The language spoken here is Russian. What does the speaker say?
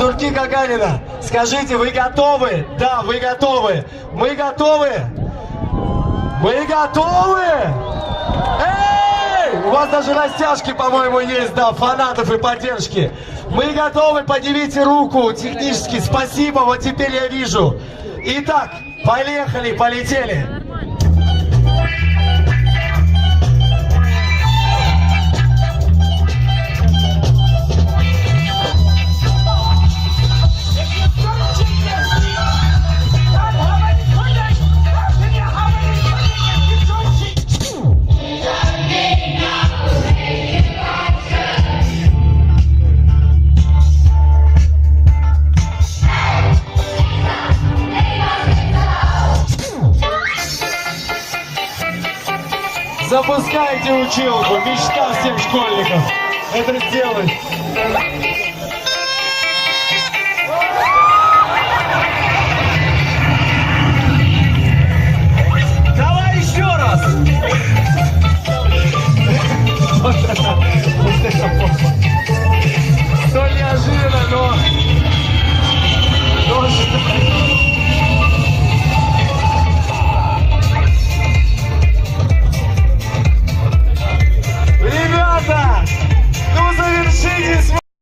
Шнурки Гагарина, скажите, вы готовы? Да, вы готовы. Мы готовы? Мы готовы? Эй! У вас даже растяжки, по-моему, есть, да, фанатов и поддержки. Мы готовы, поднимите руку технически. Спасибо, вот теперь я вижу. Итак, поехали, полетели. Запускайте училку, мечта всех школьников. Это сделать.